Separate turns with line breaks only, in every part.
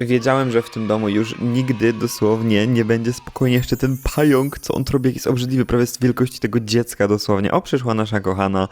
Wiedziałem, że w tym domu już nigdy dosłownie nie będzie spokojnie jeszcze ten pająk, co on robi, jest obrzydliwy, prawie z wielkości tego dziecka dosłownie. O, przyszła nasza kochana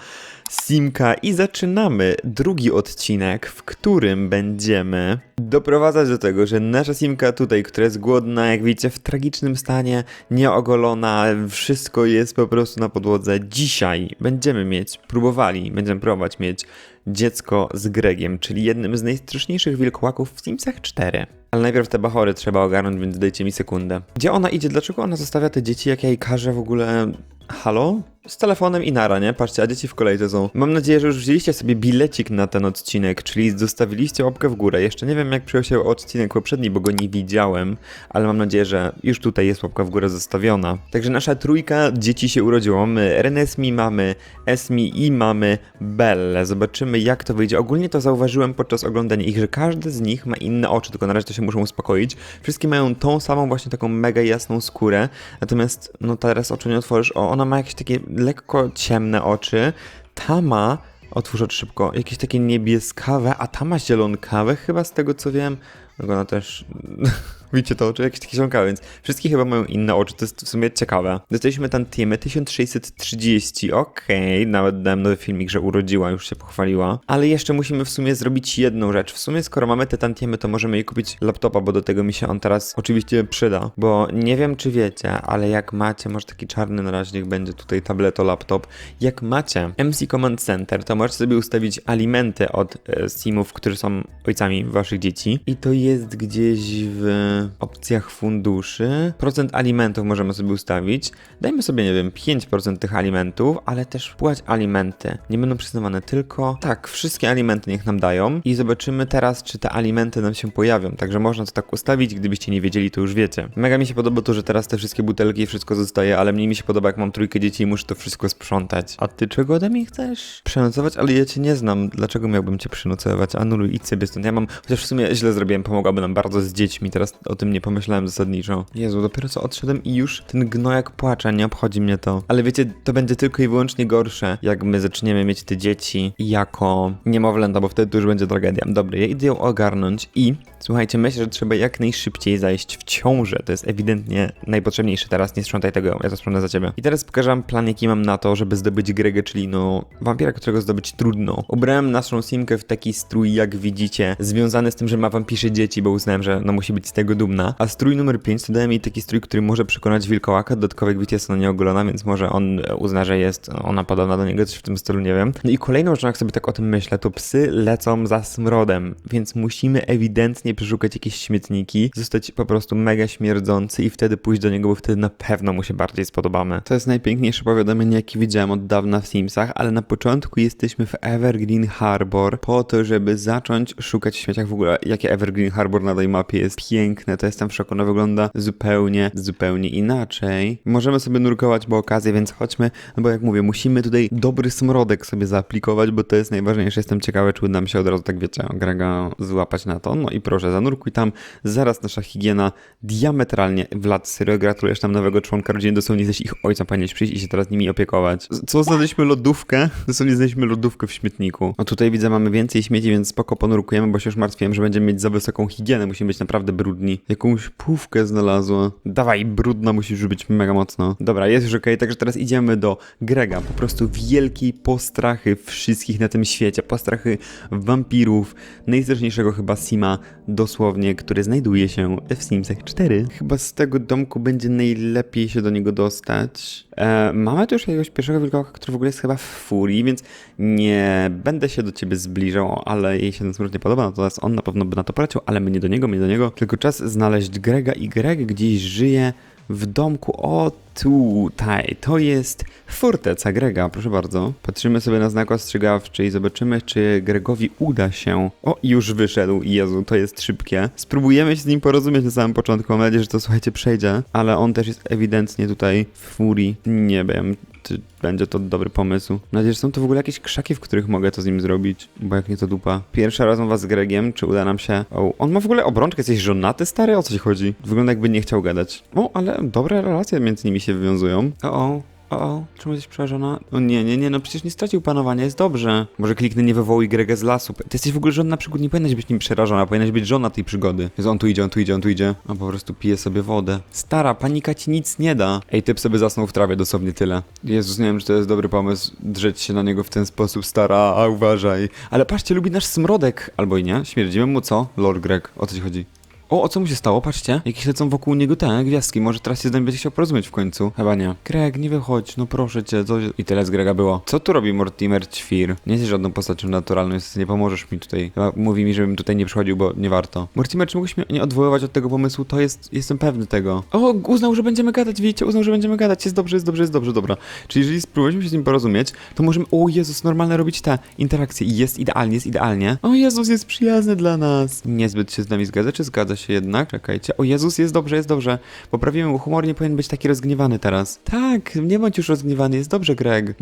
Simka i zaczynamy drugi odcinek, w którym będziemy doprowadzać do tego, że nasza Simka tutaj, która jest głodna, jak widzicie, w tragicznym stanie, nieogolona, wszystko jest po prostu na podłodze. Dzisiaj będziemy mieć, próbowali, będziemy próbować mieć dziecko z Gregiem, czyli jednym z najstraszniejszych wilkołaków w Simsach 4. Ale najpierw te bachory trzeba ogarnąć, więc dajcie mi sekundę. Gdzie ona idzie? Dlaczego ona zostawia te dzieci, jak ja jej każę w ogóle... Halo? Z telefonem i nara, nie? Patrzcie, a dzieci w kolejce są. Mam nadzieję, że już wzięliście sobie bilecik na ten odcinek, czyli zostawiliście łapkę w górę. Jeszcze nie wiem, jak przyjął się odcinek poprzedni, bo go nie widziałem, ale mam nadzieję, że już tutaj jest łapka w górę zostawiona. Także nasza trójka dzieci się urodziło. Mamy Renesmi, mamy Esmi i mamy Belle. Zobaczymy, jak to wyjdzie. Ogólnie to zauważyłem podczas oglądania ich, że każdy z nich ma inne oczy, tylko na razie to się muszą uspokoić. Wszystkie mają tą samą właśnie taką mega jasną skórę, natomiast no teraz oczu nie otworzysz. O, ona ma jakieś takie lekko ciemne oczy. Ta ma, otwórz oczy szybko, jakieś takie niebieskawe, a ta ma zielonkawe chyba z tego co wiem. Wygląda też... Widzicie to oczy? Jakieś takie zielonkawe, więc wszystkie chyba mają inne oczy, to jest w sumie ciekawe. Dostaliśmy tantiemy 1630, okej, nawet dałem nowy filmik, że urodziła, już się pochwaliła. Ale jeszcze musimy w sumie zrobić jedną rzecz. W sumie skoro mamy te tantiemy, to możemy jej kupić laptopa, bo do tego mi się on teraz oczywiście przyda. Bo nie wiem czy wiecie, ale jak macie, może taki czarny na razie niech będzie tutaj tableto, laptop. Jak macie MC Command Center, to możecie sobie ustawić alimenty od e, Simów, którzy są ojcami waszych dzieci. I to jest gdzieś w opcjach funduszy. Procent alimentów możemy sobie ustawić. Dajmy sobie, nie wiem, 5% tych alimentów, ale też płać alimenty. Nie będą przyznawane tylko, tak, wszystkie alimenty niech nam dają i zobaczymy teraz, czy te alimenty nam się pojawią. Także można to tak ustawić, gdybyście nie wiedzieli, to już wiecie. Mega mi się podoba to, że teraz te wszystkie butelki i wszystko zostaje, ale mniej mi się podoba, jak mam trójkę dzieci i muszę to wszystko sprzątać. A ty czego ode mnie chcesz? Przenocować? Ale ja cię nie znam. Dlaczego miałbym cię przynocować? Anuluj, idź sobie stąd. Ja mam, chociaż w sumie źle zrobiłem, pomogłaby nam bardzo z dziećmi. Teraz o tym nie pomyślałem zasadniczo. Jezu, dopiero co odszedłem i już ten gnojak płacze, nie obchodzi mnie to. Ale wiecie, to będzie tylko i wyłącznie gorsze, jak my zaczniemy mieć te dzieci jako niemowlęta, bo wtedy to już będzie tragedia. Dobra, ja idę ją ogarnąć i słuchajcie, myślę, że trzeba jak najszybciej zajść w ciążę. To jest ewidentnie najpotrzebniejsze teraz, nie sprzątaj tego, ja to sprzątę za ciebie. I teraz pokażę wam plan, jaki mam na to, żeby zdobyć Gregę, czyli no wampira, którego zdobyć trudno. Ubrałem naszą Simkę w taki strój, jak widzicie, związany z tym, że ma wampirze dzieci, bo uznałem, że no musi być z tego dumna. A strój numer 5 to dałem jej taki strój, który może przekonać wilkołaka, dodatkowo widzicie jest ona nieogolona, więc może on uzna, że jest ona podobna do niego, coś w tym stylu, nie wiem. No i kolejną rzeczą, jak sobie tak o tym myślę, to psy lecą za smrodem, więc musimy ewidentnie przeszukać jakieś śmietniki, zostać po prostu mega śmierdzący i wtedy pójść do niego, bo wtedy na pewno mu się bardziej spodobamy. To jest najpiękniejsze powiadomienie, jakie widziałem od dawna w Simsach, ale na początku jesteśmy w Evergreen Harbor po to, żeby zacząć szukać w śmieciach w ogóle, jakie Evergreen Harbor na tej mapie jest piękne, to jestem w szoku, ono wygląda zupełnie, zupełnie inaczej. Możemy sobie nurkować po okazji, więc chodźmy, no bo jak mówię, musimy tutaj dobry smrodek sobie zaaplikować, bo to jest najważniejsze. Jestem ciekawy, czy uda nam się od razu, tak wiecie, Grega złapać na to. No i proszę, zanurkuj tam, zaraz nasza higiena diametralnie, Vlad, serio gratulujesz nam nowego członka rodziny, dosłownie jesteś ich ojcem, powinieneś przyjść i się teraz nimi opiekować. Co, znaleźliśmy lodówkę? Dosłownie znaleźliśmy lodówkę w śmietniku. No tutaj widzę, mamy więcej śmieci, więc spoko ponurkujemy, bo się już martwiłem, że będziemy mieć za wysoką higienę, musimy być naprawdę brudni. Jakąś pówkę znalazła. Dawaj, brudna musisz być mega mocno. Dobra, jest już okej, także teraz idziemy do Grega. Po prostu wielkiej postrachy wszystkich na tym świecie. Postrachy wampirów, najstraszniejszego chyba Sima, dosłownie, który znajduje się w Simsach 4. Chyba z tego domku będzie najlepiej się do niego dostać. E, mamy tu już jakiegoś pierwszego wilkołaka, który w ogóle jest chyba w furii, więc nie będę się do ciebie zbliżał, ale jej się ten smród nie podoba, natomiast on na pewno by na to poleciał, ale my nie do niego, my nie do niego. Tylko czas znaleźć Grega i Greg gdzieś żyje w domku. O, tutaj. To jest forteca Grega, proszę bardzo. Patrzymy sobie na znak ostrzegawczy i zobaczymy, czy Gregowi uda się. O, już wyszedł. Jezu, to jest szybkie. Spróbujemy się z nim porozumieć na samym początku. Mam nadzieję, że to słuchajcie przejdzie, ale on też jest ewidentnie tutaj w furii. Nie wiem, czy będzie to dobry pomysł. Mam nadzieję, że są to w ogóle jakieś krzaki, w których mogę to z nim zrobić, bo jak nie to dupa. Pierwsza rozmowa z Gregiem, czy uda nam się... O, on ma w ogóle obrączkę, jesteś żonaty, stary? O co ci chodzi? Wygląda jakby nie chciał gadać. O, ale dobre relacje między nimi się wywiązują. O, o. O, o, czemu jesteś przerażona? O nie, nie, nie, no przecież nie stracił panowania, jest dobrze. Może kliknę nie wywołuj Grega z lasu. Ty jesteś w ogóle żona przygód, nie powinnaś być nim przerażona, powinnaś być żona tej przygody. Jezu, on tu idzie, on tu idzie, on tu idzie. A po prostu pije sobie wodę. Stara, panika ci nic nie da. Ej, typ sobie zasnął w trawie, dosłownie tyle. Jezus, nie wiem, czy to jest dobry pomysł, drzeć się na niego w ten sposób, stara, a uważaj. Ale patrzcie, lubi nasz smrodek. Albo i nie, śmierdzimy mu co? Lord Greg, o co ci chodzi? O, o co mu się stało? Patrzcie. Jakieś lecą wokół niego te gwiazdki. Może teraz się z nami będzie chciał porozumieć w końcu. Chyba nie. Greg, nie wychodź, no proszę cię. Co... I tyle z Grega było. Co tu robi Mortimer Ćwir? Nie jesteś żadną postacią naturalną, jest, nie pomożesz mi tutaj. Chyba mówi mi, żebym tutaj nie przychodził, bo nie warto. Mortimer, czy mógłbyś mnie nie odwoływać od tego pomysłu? To jest, jestem pewny tego. O, uznał, że będziemy gadać, wiecie, uznał, że będziemy gadać. Jest dobrze, jest dobrze, jest dobrze, dobra. Czyli jeżeli spróbujemy się z nim porozumieć, to możemy, o Jezus, normalne robić te interakcje jest idealnie, jest idealnie. O Jezus, jest przyjazny dla nas. Niezbyt się z nami zgadza, czy zgadza się jednak? Czekajcie. O Jezus, jest dobrze, jest dobrze. Poprawimy mu humor, nie powinien być taki rozgniewany teraz. Tak, nie bądź już rozgniewany, jest dobrze, Greg.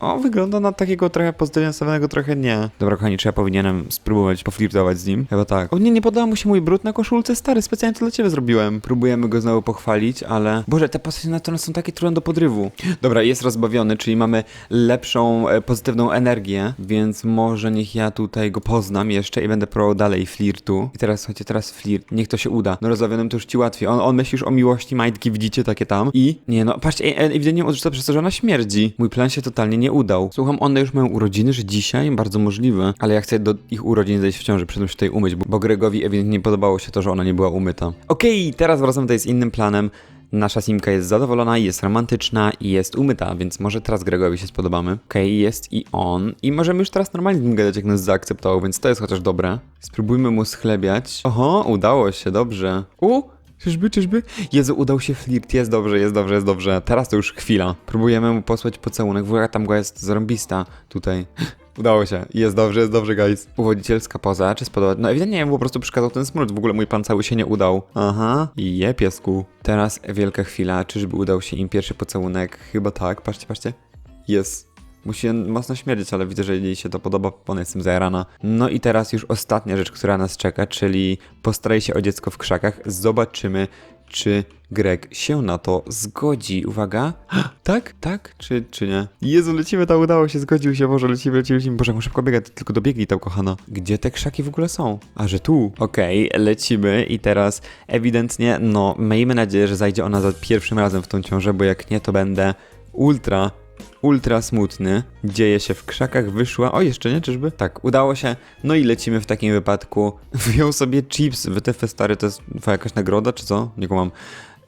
O, wygląda na takiego trochę pozytywnie nastawionego, trochę nie. Dobra, kochani, czy ja powinienem spróbować poflirtować z nim? Chyba tak. O nie, nie podoba mu się mój brud na koszulce, stary, specjalnie to dla ciebie zrobiłem. Próbujemy go znowu pochwalić, ale... Boże, te postacie naturalne są takie trudne do podrywu. Dobra, jest rozbawiony, czyli mamy lepszą, e, pozytywną energię, więc może niech ja tutaj go poznam jeszcze i będę próbował dalej flirtu. I teraz, słuchajcie, teraz flirt. Niech to się uda. No rozbawionym to już ci łatwiej. On, on myśli już o miłości, majtki, widzicie takie tam. I, nie no, patrzcie, e, e, ewidentnie odrzuca przez to, że ona śmierdzi. Mój plan się totalnie nie udał. Słucham, one już mają urodziny, że dzisiaj? Bardzo możliwe. Ale ja chcę do ich urodzin zejść w ciąży, przed tym się tutaj umyć, bo, bo Gregowi ewidentnie nie podobało się to, że ona nie była umyta. Okej, teraz wracam tutaj z innym planem. Nasza Simka jest zadowolona, jest romantyczna i jest umyta, więc może teraz Gregowi się spodobamy. Okej, jest i on. I możemy już teraz normalnie z nim gadać, jak nas zaakceptował, więc to jest chociaż dobre. Spróbujmy mu schlebiać. Oho, udało się, dobrze. U, czyżby, czyżby? Jezu, udał się flirt, jest dobrze, jest dobrze, jest dobrze. Teraz to już chwila. Próbujemy mu posłać pocałunek, w tam go jest zarąbista tutaj. Udało się. Jest dobrze, jest dobrze, guys. Uwodzicielska poza, czy spodoba... No ewidentnie mu po prostu przekazał ten smród. W ogóle mój plan cały się nie udał. Aha. I je, piesku. Teraz wielka chwila. Czyżby udał się im pierwszy pocałunek? Chyba tak. Patrzcie, patrzcie. Jest. Musi mocno śmierdzieć, ale widzę, że jej się to podoba, ona jestem zajarana. No i teraz już ostatnia rzecz, która nas czeka, czyli postaraj się o dziecko w krzakach. Zobaczymy, czy Greg się na to zgodzi. Uwaga. Tak? Tak? Czy, czy nie? Jezu, lecimy, to udało się, zgodził się, Boże, lecimy, lecimy, lecimy. Boże, jak szybko biegać, tylko dobiegli tam, kochana. Gdzie te krzaki w ogóle są? A, że tu. Okej, lecimy i teraz ewidentnie, no, miejmy nadzieję, że zajdzie ona za pierwszym razem w tą ciążę, bo jak nie, to będę ultra ultra smutny. Dzieje się w krzakach, wyszła. O, jeszcze nie, czyżby? Tak, udało się. No i lecimy w takim wypadku. Wyjął sobie chips. WTF stary, to jest jakaś nagroda, czy co? Nie kumam.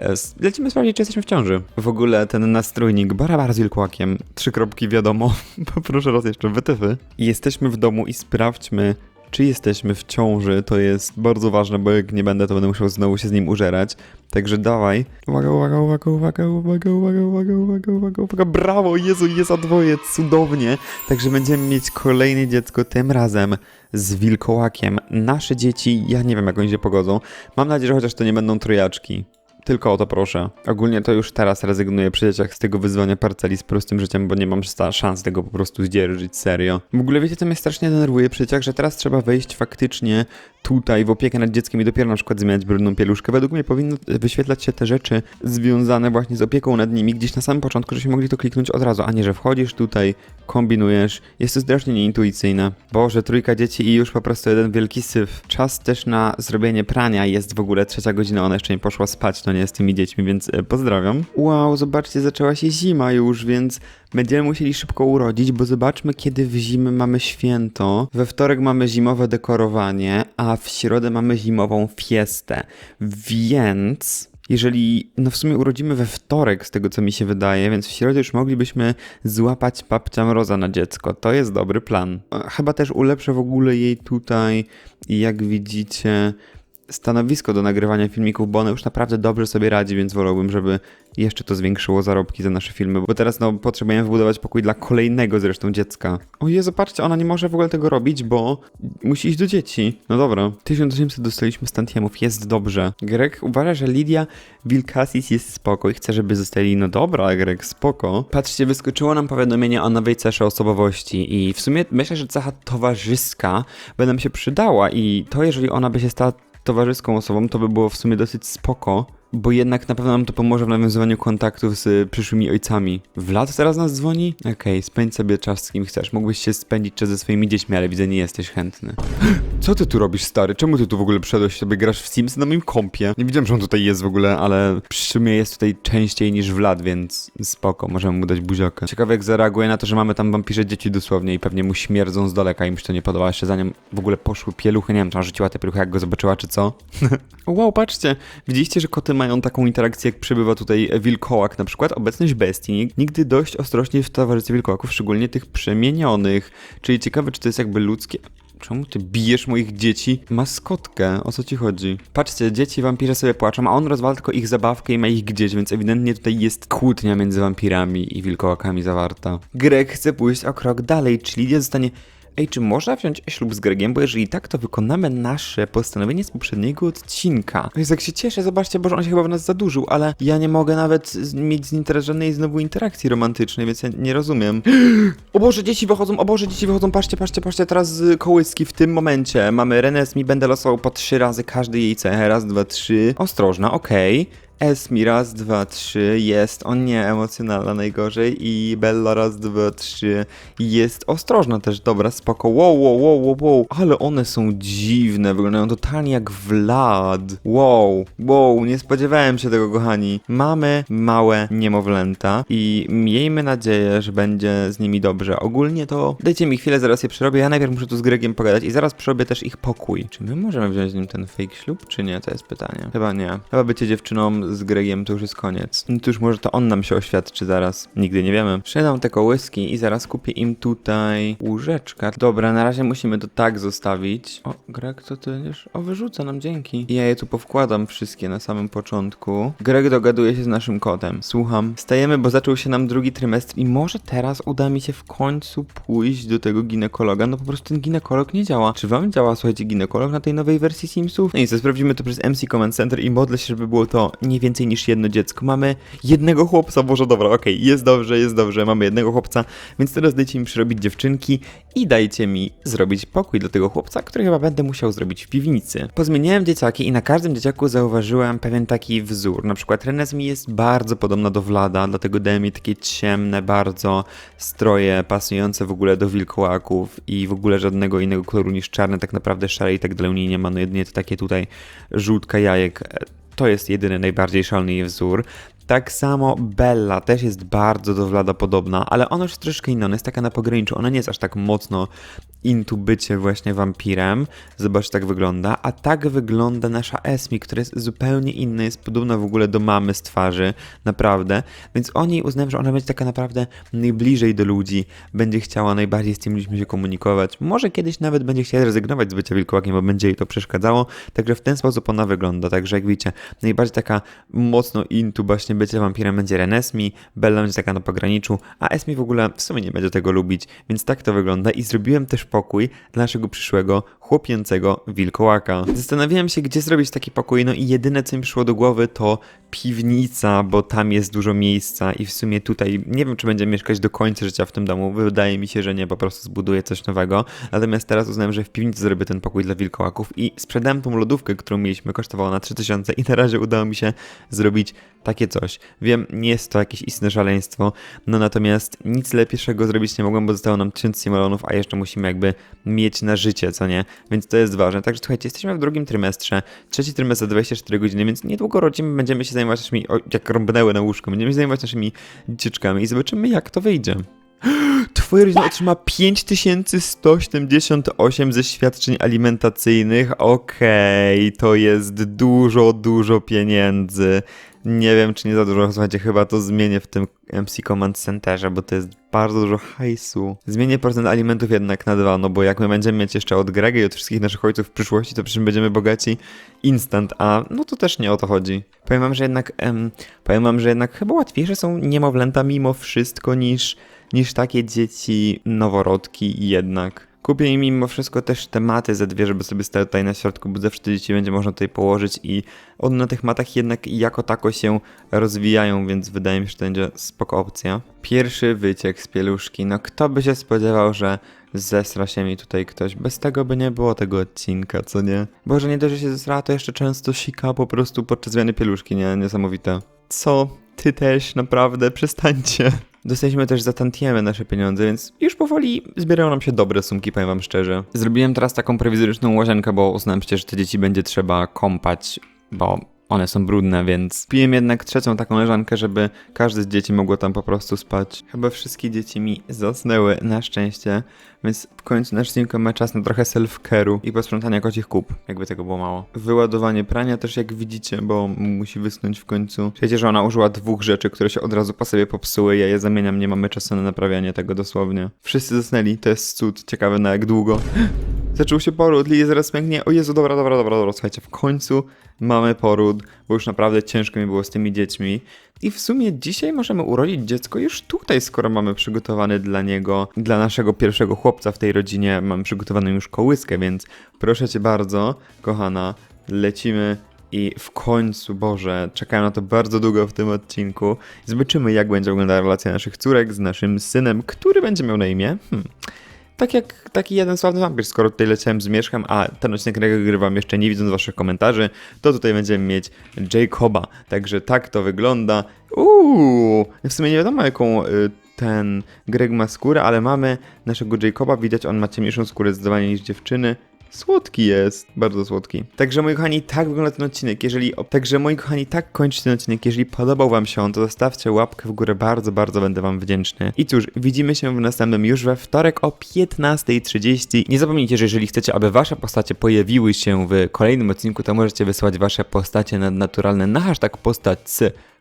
E, Lecimy sprawdzić, czy jesteśmy w ciąży. W ogóle ten nastrójnik Barabar z wilkłakiem. Trzy kropki wiadomo. Poproszę raz jeszcze wytyfy. Jesteśmy w domu i sprawdźmy, czy jesteśmy w ciąży. To jest bardzo ważne, bo jak nie będę, to będę musiał znowu się z nim użerać. Także dawaj. Uwaga, uwaga, uwaga, uwaga, uwaga, uwaga, uwaga, uwaga, uwaga, uwaga. Brawo, Jezu, jest a dwoje, cudownie. Także będziemy mieć kolejne dziecko, tym razem z wilkołakiem. Nasze dzieci, ja nie wiem, jak oni się pogodzą. Mam nadzieję, że chociaż to nie będą trojaczki. Tylko o to proszę. Ogólnie to już teraz rezygnuję przy dzieciach z tego wyzwania parceli z prostym życiem, bo nie mam szans tego po prostu zdzierżyć, serio. W ogóle wiecie, co mnie strasznie denerwuje przy dzieciach, że teraz trzeba wejść faktycznie tutaj w opiekę nad dzieckiem i dopiero na przykład zmieniać brudną pieluszkę. Według mnie powinno wyświetlać się te rzeczy związane właśnie z opieką nad nimi gdzieś na samym początku, żebyśmy mogli to kliknąć od razu, a nie, że wchodzisz tutaj, kombinujesz. Jest to strasznie nieintuicyjne. Boże, trójka dzieci i już po prostu jeden wielki syf. Czas też na zrobienie prania. Jest w ogóle trzecia godzina, ona jeszcze nie poszła spać, no nie z tymi dziećmi, więc e, pozdrawiam. Wow, zobaczcie, zaczęła się zima już, więc będziemy musieli szybko urodzić, bo zobaczmy, kiedy w zimę mamy święto. We wtorek mamy zimowe dekorowanie, a w środę mamy zimową fiestę. Więc jeżeli, no w sumie urodzimy we wtorek, z tego co mi się wydaje, więc w środę już moglibyśmy złapać babcia mroza na dziecko. To jest dobry plan. E, Chyba też ulepszę w ogóle jej tutaj, jak widzicie, stanowisko do nagrywania filmików, bo ona już naprawdę dobrze sobie radzi, więc wolałbym, żeby jeszcze to zwiększyło zarobki za nasze filmy, bo teraz no potrzebujemy wybudować pokój dla kolejnego zresztą dziecka. O Jezu, patrzcie, ona nie może w ogóle tego robić, bo musi iść do dzieci. No dobra. 1800 dostaliśmy stantiemów, jest dobrze. Greg uważa, że Lidia Wilkasis jest spoko i chce, żeby zostali, no dobra, Greg, spoko. Patrzcie, wyskoczyło nam powiadomienie o nowej cesze osobowości i w sumie myślę, że cecha towarzyska by nam się przydała i to, jeżeli ona by się stała towarzyską osobą, to by było w sumie dosyć spoko. Bo jednak na pewno nam to pomoże w nawiązywaniu kontaktów z przyszłymi ojcami. Vlad teraz nas dzwoni? Okej, spędź sobie czas z kim chcesz. Mógłbyś się spędzić czas ze swoimi dziećmi, ale widzę, nie jesteś chętny. Co ty tu robisz, stary? Czemu ty tu w ogóle przyszedłeś sobie grasz w Sims na moim kompie? Nie widziałem, że on tutaj jest w ogóle, ale przy sumie jest tutaj częściej niż Vlad, więc spoko, możemy mu dać buziakę. Ciekawe jak zareaguje na to, że mamy tam wampirze dzieci dosłownie i pewnie mu śmierdzą z daleka i mu się to nie podoba. Jeszcze zanim w ogóle poszły pieluchy, nie wiem, czy ona rzuciła te pieluchy, jak go zobaczyła, czy co? wow, patrzcie, widzieliście, że koty mają taką interakcję, jak przybywa tutaj wilkołak na przykład, obecność bestii. Nigdy dość ostrożnie w towarzystwie wilkołaków, szczególnie tych przemienionych. Czyli ciekawe, czy to jest jakby ludzkie... Czemu ty bijesz moich dzieci? Maskotkę, o co ci chodzi? Patrzcie, dzieci wampirze sobie płaczą, a on rozwala tylko ich zabawkę i ma ich gdzieś, więc ewidentnie tutaj jest kłótnia między wampirami i wilkołakami zawarta. Greg chce pójść o krok dalej, czy Lidia zostanie... Ej, czy można wziąć ślub z Gregiem? Bo jeżeli tak, to wykonamy nasze postanowienie z poprzedniego odcinka. Jest jak się cieszę, zobaczcie, bo on się chyba w nas zadłużył, ale ja nie mogę nawet mieć z nim teraz żadnej znowu interakcji romantycznej, więc ja nie rozumiem. O Boże, dzieci wychodzą, o Boże, dzieci wychodzą, patrzcie, patrzcie, patrzcie, teraz kołyski w tym momencie. Mamy Renes, mi będę losował po trzy razy każdy jej cechę, raz, dwa, trzy. Ostrożna, okej. Esmi raz, dwa, trzy, jest, o nie, emocjonalna najgorzej i Bella raz, dwa, trzy, jest ostrożna też, dobra, spoko, wow, wow, wow, wow, wow, ale one są dziwne, wyglądają totalnie jak Vlad, wow, wow, nie spodziewałem się tego, kochani. Mamy małe niemowlęta i miejmy nadzieję, że będzie z nimi dobrze. Ogólnie to dajcie mi chwilę, zaraz je przerobię, ja najpierw muszę tu z Gregiem pogadać i zaraz przerobię też ich pokój. Czy my możemy wziąć z nim ten fake ślub, czy nie, to jest pytanie. Chyba nie. Chyba bycie dziewczyną z Gregiem to już jest koniec. No to już może to on nam się oświadczy zaraz. Nigdy nie wiemy. Przydam te kołyski i zaraz kupię im tutaj łóżeczka. Dobra, na razie musimy to tak zostawić. O, Greg, to ty już... O, wyrzuca nam, dzięki. I ja je tu powkładam wszystkie na samym początku. Greg dogaduje się z naszym kotem. Słucham. Stajemy, bo zaczął się nam drugi trymestr i może teraz uda mi się w końcu pójść do tego ginekologa. No po prostu ten ginekolog nie działa. Czy wam działa, słuchajcie, ginekolog na tej nowej wersji Simsów? No i co, sprawdzimy to przez MC Command Center i modlę się, żeby było to nie więcej niż jedno dziecko. Mamy jednego chłopca, Boże, dobra, okej, jest dobrze, jest dobrze, mamy jednego chłopca, więc teraz dajcie mi przyrobić dziewczynki i dajcie mi zrobić pokój dla tego chłopca, który chyba będę musiał zrobić w piwnicy. Pozmieniałem dzieciaki i na każdym dzieciaku zauważyłem pewien taki wzór. Na przykład Renes mi jest bardzo podobna do Vlada, dlatego dałem jej takie ciemne bardzo stroje pasujące w ogóle do wilkołaków i w ogóle żadnego innego koloru niż czarny, tak naprawdę szary i tak dalej u niej nie ma, no jedynie to takie tutaj żółtka jajek to jest jedyny najbardziej szalony jej wzór. Tak samo Bella też jest bardzo do Vlada podobna, ale ona już troszkę inna, ona jest taka na pograniczu, ona nie jest aż tak mocno into bycie właśnie wampirem. Zobacz, tak wygląda. A tak wygląda nasza Esmi, która jest zupełnie inna, jest podobna w ogóle do mamy z twarzy, naprawdę. Więc o niej uznałem, że ona będzie taka naprawdę najbliżej do ludzi, będzie chciała najbardziej z tymi ludźmi się komunikować. Może kiedyś nawet będzie chciała zrezygnować z bycia wilkołakiem, bo będzie jej to przeszkadzało. Także w ten sposób ona wygląda. Także jak widzicie, najbardziej taka mocno into właśnie bycie wampirem będzie Renesmi, Bella będzie taka na pograniczu, a Esmi w ogóle w sumie nie będzie tego lubić, więc tak to wygląda i zrobiłem też pokój dla naszego przyszłego chłopięcego wilkołaka. Zastanawiałem się, gdzie zrobić taki pokój, no i jedyne co mi przyszło do głowy to piwnica, bo tam jest dużo miejsca i w sumie tutaj nie wiem, czy będzie mieszkać do końca życia w tym domu. Wydaje mi się, że nie, po prostu zbuduję coś nowego. Natomiast teraz uznałem, że w piwnicy zrobię ten pokój dla wilkołaków i sprzedałem tą lodówkę, którą mieliśmy, kosztowała na 3000 i na razie udało mi się zrobić takie coś. Wiem, nie jest to jakieś istne szaleństwo, no natomiast nic lepszego zrobić nie mogłem, bo zostało nam 1000 simulonów, a jeszcze musimy jakby mieć na życie, co nie? Więc to jest ważne. Także słuchajcie, jesteśmy w drugim trymestrze, trzeci trymestr za 24 godziny, więc niedługo rodzimy, będziemy się zajmować naszymi, jak rąbnęły na łóżko, będziemy się zajmować naszymi dzieciaczkami i zobaczymy jak to wyjdzie. Twoja rodzina otrzyma 5178 ze świadczeń alimentacyjnych. Okej, to jest dużo, dużo pieniędzy. Nie wiem, czy nie za dużo, słuchajcie, chyba to zmienię w tym MC Command Centerze, bo to jest bardzo dużo hajsu. Zmienię procent alimentów jednak na dwa, no bo jak my będziemy mieć jeszcze od Grega i od wszystkich naszych ojców w przyszłości, to przecież będziemy bogaci instant, a no to też nie o to chodzi. Powiem wam, że jednak, em, powiem wam, że jednak chyba łatwiejsze są niemowlęta mimo wszystko niż, niż takie dzieci noworodki jednak. Kupię im mimo wszystko też te maty ze dwie, żeby sobie stały tutaj na środku, bo zawsze te dzieci będzie można tutaj położyć i one na tych matach jednak jako tako się rozwijają, więc wydaje mi się, że to będzie spoko opcja. Pierwszy wyciek z pieluszki. No kto by się spodziewał, że zesra się mi tutaj ktoś. Bez tego by nie było tego odcinka, co nie? Boże, nie dość, że się zesrała, to jeszcze często sika po prostu podczas zmiany pieluszki, nie? Niesamowite. Co? Ty też, naprawdę, przestańcie. Dostaliśmy też za tantiemy nasze pieniądze, więc już powoli zbierają nam się dobre sumki, powiem wam szczerze. Zrobiłem teraz taką prowizoryczną łazienkę, bo uznałem przecież, że te dzieci będzie trzeba kąpać, bo one są brudne, więc piłem jednak trzecią taką leżankę, żeby każde z dzieci mogło tam po prostu spać. Chyba wszystkie dzieci mi zasnęły, na szczęście, więc w końcu nasz Simka ma czas na trochę self-care'u i posprzątania kocich kup, jakby tego było mało. Wyładowanie prania też jak widzicie, bo musi wysnąć w końcu. Wiecie, że ona użyła dwóch rzeczy, które się od razu po sobie popsuły, ja je zamieniam, nie mamy czasu na naprawianie tego dosłownie. Wszyscy zasnęli, to jest cud, ciekawe na jak długo. Zaczął się poród, Lili zaraz pęknie. O Jezu, dobra, dobra, dobra, dobra, słuchajcie, w końcu mamy poród, bo już naprawdę ciężko mi było z tymi dziećmi. I w sumie dzisiaj możemy urodzić dziecko już tutaj, skoro mamy przygotowany dla niego, dla naszego pierwszego chłopca w tej rodzinie, mamy przygotowaną już kołyskę, więc proszę cię bardzo, kochana, lecimy i w końcu, Boże, czekałem na to bardzo długo w tym odcinku. Zobaczymy, jak będzie wyglądała relacja naszych córek z naszym synem, który będzie miał na imię. Hmm. Tak jak taki jeden sławny wampir, skoro tutaj leciałem z Mieszkam, a ten odcinek nagrywam jeszcze nie widząc waszych komentarzy, to tutaj będziemy mieć Jacoba. Także tak to wygląda. Uuu, w sumie nie wiadomo jaką y, ten Greg ma skórę, ale mamy naszego Jacoba, widać on ma ciemniejszą skórę zdecydowanie niż dziewczyny. Słodki jest, bardzo słodki. Także moi kochani, tak wygląda ten odcinek. Jeżeli, także moi kochani, tak kończy ten odcinek. Jeżeli podobał wam się on, to zostawcie łapkę w górę, bardzo, bardzo będę wam wdzięczny. I cóż, widzimy się w następnym już we wtorek o 15.30. Nie zapomnijcie, że jeżeli chcecie, aby wasze postacie pojawiły się w kolejnym odcinku, to możecie wysłać wasze postacie nadnaturalne na hashtag postać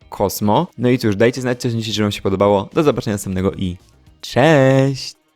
Kosmo. No i cóż, dajcie znać, co że wam się podobało. Do zobaczenia następnego i cześć!